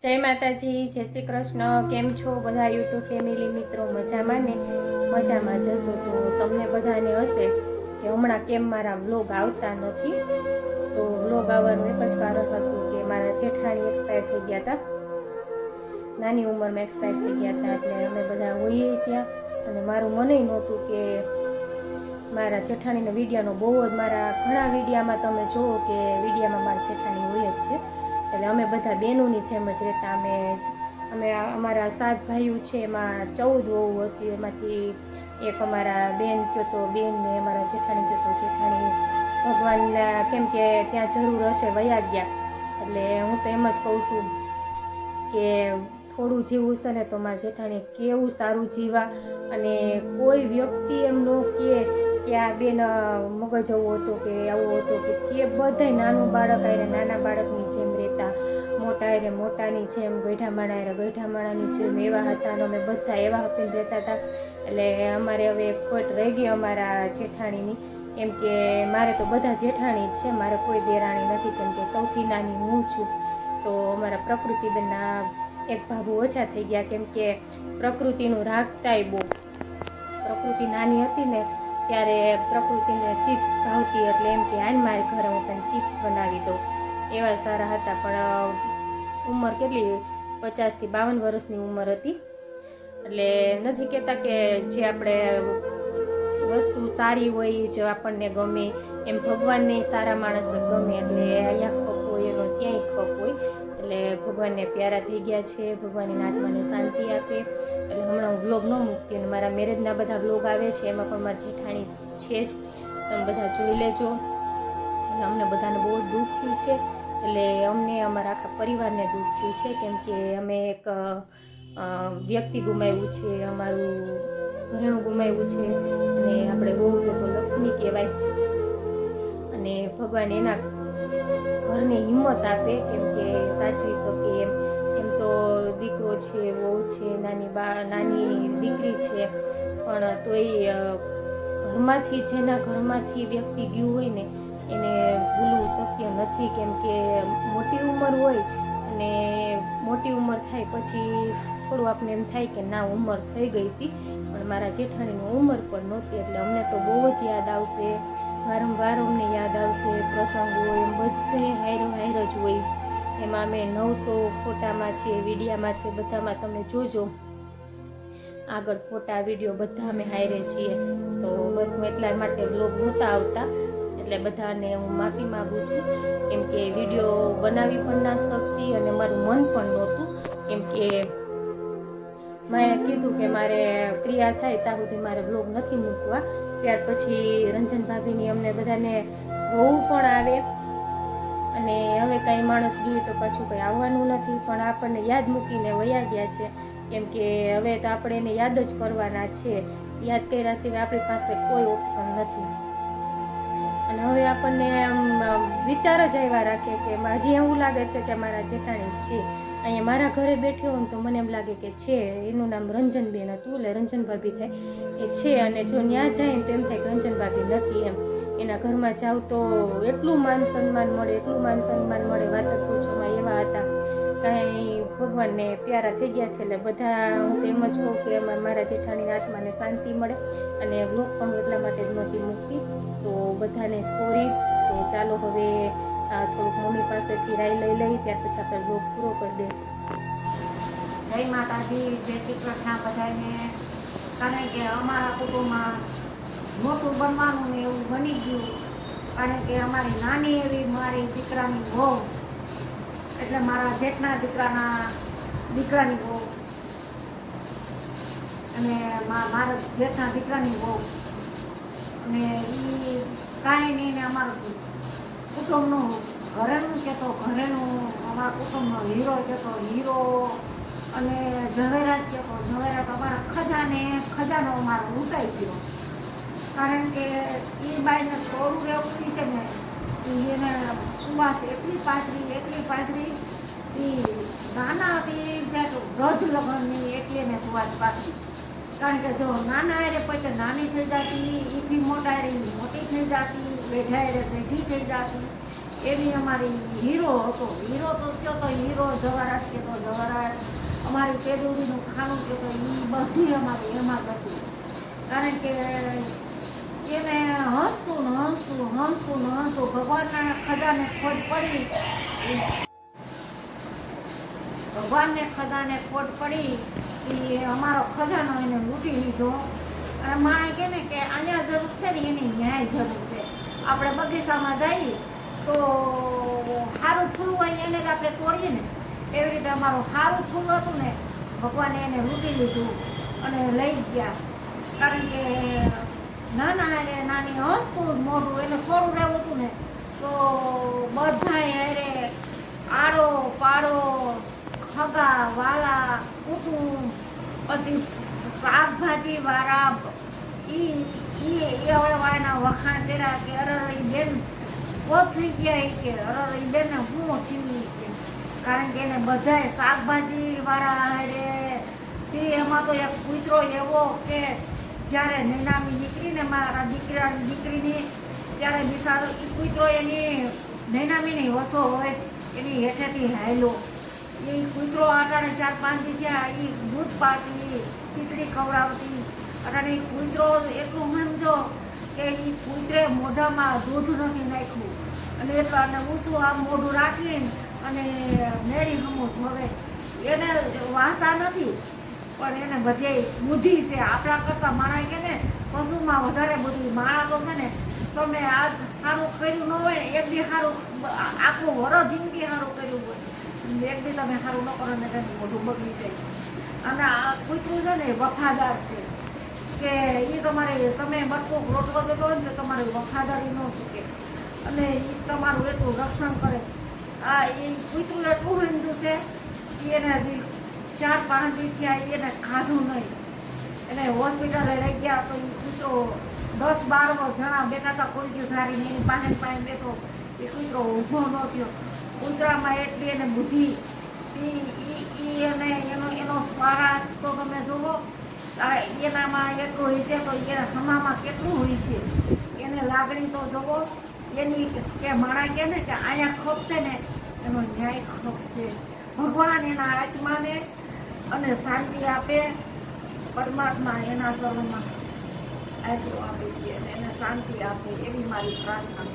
જય માતાજી, જય શ્રી કૃષ્ણ. કેમ છો બધા યુટ્યુબ ફેમિલી મિત્રો? મજામાં ને? મજામાં જશો તો તમને બધાને હશે કે હમણાં કેમ મારા વ્લોગ આવતા નથી? તો વ્લોગ આવવાનું એક જ કારણ હતું કે મારા જેઠાણી એક્સપાયર થઈ ગયા હતા નાની ઉંમરમાં એક્સપાયર થઈ ગયા હતા એટલે અમે બધા હોઈએ ત્યાં. અને મારું મને નહોતું કે મારા જેઠાણીના વિડીયાનો બહુ જ મારા ઘણા વિડીયામાં તમે જુઓ કે વિડીયામાં મારા જેઠાણી હોય જ છે. એટલે અમે બધા બહેનોની જેમ જ રહેતા. અમે અમે અમારા સાત ભાઈઓ છે, એમાં ચૌદ વહુ હતી. એમાંથી એક અમારા બેન કયો તો બેન ને અમારા જેઠાણી કયો જેઠાણી ભગવાનના કેમ કે ત્યાં જરૂર હશે વયા ગયા. એટલે હું તો એમ જ કહું છું કે થોડું જીવવું છે ને તો મારા જેઠાણી કેવું સારું જીવા. અને કોઈ વ્યક્તિ એમ ન કહે કે આ બેન મગજ આવો હતો કે, આવો હતો કે કે બધાય નાનું બાળક આરે નાના બાળકની જેમ રહેતા. મોટા આરે મોટાની જેમ ગઈઢા માણા આરે ગઈઢા માણાની જેમ એવા હતા અને અમે બધા એવા હપીને રહેતા હતા. એટલે અમારે હવે ખોટ રહી ગઈ અમારા જેઠાણીની. કેમ કે મારે તો બધા જેઠાણી જ છે, મારે કોઈ દેરાણી નથી, કેમ કે સૌથી નાની હું છું. તો અમારા પ્રકૃતિબેનના એક ભાભુ ઓછા થઈ ગયા, કેમ કે પ્રકૃતિનું રાખતાય બહુ પ્રકૃતિ નાની હતી ને ત્યારે પ્રકૃતિને ચિપ્સ ભાવતી એટલે એમ કે આન મારી ઘરે હું તને ચિપ્સ બનાવી દઉં. એવા સારા હતા, પણ ઉંમર કેટલી? પચાસથી બાવન વર્ષની ઉંમર હતી. એટલે નથી કહેતા કે જે આપણે વસ્તુ સારી હોય જે આપણને ગમે. એમ ભગવાનને સારા માણસને ગમે, એટલે અહીંયા હોય ખપ હોય. એટલે ભગવાનને પ્યારા થઈ ગયા છે, ભગવાનની આત્માને શાંતિ આપે. એટલે હમણાં હું વ્લોગ ન મૂકતી અને મારા મેરેજના બધા વ્લોગ આવે છે, એમાં પણ મારી જેઠાણી છે જ. તમે બધા જોઈ લેજો. અમને બધાને બહુ દુઃખ થયું છે. એટલે અમને અમારા આખા પરિવારને દુઃખ થયું છે, કેમ કે અમે એક વ્યક્તિ ગુમાવ્યું છે, અમારું ઘરેણું ગુમાવ્યું છે. અને આપણે બહુ લોકો લક્ષ્મી કહેવાય. અને ભગવાન એના ઘરને હિંમત આપે, કેમ કે સાચવી શકે એમ. એમ તો દીકરો છે બહુ છે, નાની બા, નાની દીકરી છે. પણ તોય ઘરમાંથી, જેના ઘરમાંથી વ્યક્તિ ગયું હોય ને, એને ભૂલવું શક્ય નથી. કેમ કે મોટી ઉંમર હોય અને મોટી ઉંમર થાય પછી થોડું આપણે એમ થાય કે ના, ઉંમર થઈ ગઈ હતી. પણ મારા જેઠાણીની ઉંમર પણ નહોતી, એટલે અમને તો બહુ જ યાદ આવશે. વારંવાર પ્રસંગ હોય, બધે હાયરો હાયર જ હોય. એમાં અમે નવ તો ફોટામાં છે, વિડીયામાં છે, બધામાં તમે જોજો. આગળ ફોટા, વીડિયો બધા અમે હાયરે છીએ. તો બસ હું એટલા માટે વ્લોગ નહોતા આવતા. એટલે બધાને હું માફી માગું છું. કેમ કે વીડિયો બનાવી પણ ના શકતી અને મારું મન પણ નહોતું. કેમ કે મેં કીધું કે મારે ક્રિયા થાય ત્યાં સુધી મારે બ્લોગ નથી મૂકવા. ત્યાર પછી રંજન ભાભીની અમને બધાને બહુ પણ આવે. અને હવે કાંઈ માણસ ગયું તો પાછું કંઈ આવવાનું નથી. પણ આપણને યાદ મૂકીને વયા ગયા છે. કેમ કે હવે તો આપણે એને યાદ જ કરવાના છે. યાદ કર્યા સિવાય આપણી પાસે કોઈ ઓપ્શન નથી. અને હવે આપણને આમ વિચાર જ આવ્યા રાખે કે હજી એવું લાગે છે કે મારા જેઠાણી છે. અહીંયા મારા ઘરે બેઠી ને તો મને એમ લાગે કે છે, એનું નામ રંજનબેન હતું, એટલે રંજન ભાભી થાય. એ છે અને જો ત્યાં જાય તો એમ થાય કે રંજન ભાભી નથી એમ. એના ઘરમાં જાઉં તો એટલું માન સન્માન મળે, એટલું માન સન્માન મળે વાત જ એવા હતા. કાંઈ ભગવાનને પ્યારા થઈ ગયા છે એટલે બધા હું તો એમ જ કહું કે મારા જેઠાણીના આત્માને શાંતિ મળે અને લોક પણ એટલા માટે જ નહોતી મૂકતી તો બધાને સ્ટોરી તો ચાલો હવે થોડુંક મમ્મી પાસેથી રાય લઈ લઈ, ત્યાર પછી આપણે વ્લોગ પૂરો કરી દઈશું. જય માતાજી, જય શ્રી કૃષ્ણ બધાને. કારણ કે અમારા કુટુંબમાં મોટું બનવાનું ને એવું બની ગયું. કારણ કે અમારી નાની એવી મારી દીકરાની બહુ એટલે મારા જેઠના દીકરાના દીકરાની બહુ અને મારા જેઠના દીકરાની બહુ અને એ કાંઈ નહીં ને અમારું કુટુંબનું ઘરેનું કહેતો ઘરેનું અમારા કુટુંબનો હીરો કહેતો, હીરો અને ઝવેરાત કહેતો. ઝવેરાત અમારા ખજાને, ખજાનો અમારો લૂંટાઈ ગયો. કારણ કે એ બાઈને થોડું રહેવું છે ને એને સુવાસ એટલી પાથરી એટલી પાથરી એ નાના હતી, ત્યાં વૃદ્ધ લગ્નની એટલી એને સુવાસ પાથરી. કારણ કે જો નાના હારે પછી નાની થઈ જતી એથી મોટા હારે મોટી થઈ જતી બેઠા હારે બેઠી થઈ જતી. એવી અમારી હીરો હતો. હીરો તો કયો તો હીરો જવારાત કે તો જવારાત અમારી પેદુરીનું ખાનું કે તો એ બધી અમારી એમાં હતી. કારણ કે એને હસતું ને હસતું હસતું ને હસતું ભગવાનના ખજાને ખોટ પડી. ભગવાનને ખજાને ખોટ પડી. અમારો ખજાનો એને લૂંટી લીધો. અને માણે કે ને કે અહીંયા જરૂર છે ને એની ન્યાય જરૂર છે. આપણે બગીચામાં જઈએ તો સારું ફૂલ હોય એને જ આપણે તોડીએ ને. એવી રીતે અમારું સારું ફૂલ હતું ને, ભગવાને એને લૂંટી લીધું અને લઈ ગયા. કારણ કે નાના એને નાની હસતું મોઢું એને થોડું રહેવું હતું ને, તો બધા અરે આડો પાડો ખગા વાલા, કુટુંબ, પછી શાકભાજી વાળા, ઈ એ હવે એના વખાણ કર્યા કે અરે બેન બહુ થઈ ગયા કે અરે ઈ ને હું થયું કે? કારણ કે એને બધાય શાકભાજી વાળા હારે, તે એમાં તો એક કૂતરો એવો કે જ્યારે નૈનામી દીકરીને મારા દીકરાની દીકરીની, ત્યારે બિચારો એ કૂતરો એની નૈનામીની વસો હોય એની હેઠેથી હાયલો એ કૂતરો અટાણે ચાર પાંચ દી થયા એ દૂધ પાતી ખીચડી ખવડાવતી. અટાણે એ કૂતરો એટલું સમજો કે એ કૂતરે મોઢામાં દૂધ નથી નાખ્યું. અને એટલે અને ઊંચું આમ મોઢું રાખીને અને મેળી હમું હવે એને વાંચા નથી, પણ એને બધે બુદ્ધિ છે. આપણા કરતાં માણસ કે ને, પશુમાં વધારે બુદ્ધિ. માણા તો છે ને, તમે આ સારું કર્યું ન હોય, એક દી સારું, આખું વરો જિંદગી સારું કર્યું હોય. એક બી તમે સારું ન કરો ને તેનું મોઢું બગડી જાય. અને આ કૂતરું છે ને વફાદાર છે. કે એ તમારે તમે બટકો રોટલો દેતો હોય ને તો તમારી વફાદારી ન શીખે. અને એ તમારું એટલું રક્ષણ કરે. આ એ કૂતરું એટલું હિન્દુ છે એને હજી ચાર પાંચ દિવસ થયા એને ખાધું નહીં. એને હોસ્પિટલે રહી ગયા તો એ કૂતરો દસ બાર જણા બેઠા હતા કુલજી ધારીને એની પાસે પાસે બેઠો. એ કૂતરો ઊભો ન થયો. કૂતરામાં એટલી એને બુદ્ધિ એ એને એનો એનો સ્વરાજ તો તમે જુઓ એનામાં એટલું હોય છે તો એના સમામાં કેટલું હોય છે? એને લાગણી તો જુઓ, એની કે માણા કે ને કે અહીંયા ખપશે ને, એનો ન્યાય ખપશે ભગવાન એના આત્માને અને શાંતિ આપે, પરમાત્મા એના સર્વમાં આશરો આપે છે અને એને શાંતિ આપે એવી મારી પ્રાર્થના